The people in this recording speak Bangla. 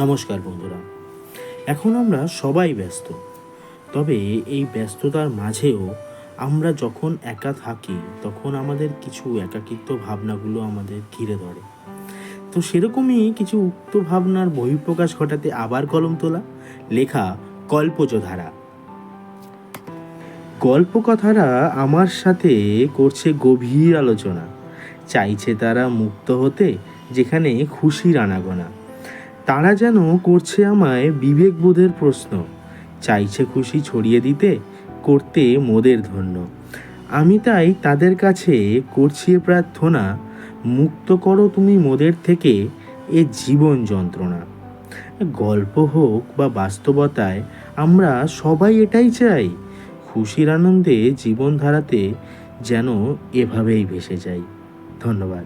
নমস্কার বন্ধুরা। এখন আমরা সবাই ব্যস্ত। তবে এই ব্যস্ততার মাঝেও আমরা যখন একা থাকি, তখন আমাদের কিছু একাকিত্ব ভাবনাগুলো আমাদের ঘিরে ধরে। তো সেরকমই কিছু উক্ত ভাবনার বহিঃপ্রকাশ ঘটাতে আবার কলম তোলা, লেখা কল্পজ ধারা গল্পকথারা আমার সাথে করছে গভীর আলোচনা। চাইছে তারা মুক্ত হতে, যেখানে খুশির আনাগোনা। তারা যেন করছে আমায় বিবেকবোধের প্রশ্ন। চাইছে খুশি ছড়িয়ে দিতে, করতে মোদের ধন্য। আমি তাই তাদের কাছে করছি প্রার্থনা, মুক্ত করো তুমি মোদের থেকে এ জীবন যন্ত্রণা। গল্প হোক বা বাস্তবতায়, আমরা সবাই এটাই চাই, খুশির আনন্দে জীবন ধারাতে যেন এভাবেই ভেসে যাই। ধন্যবাদ।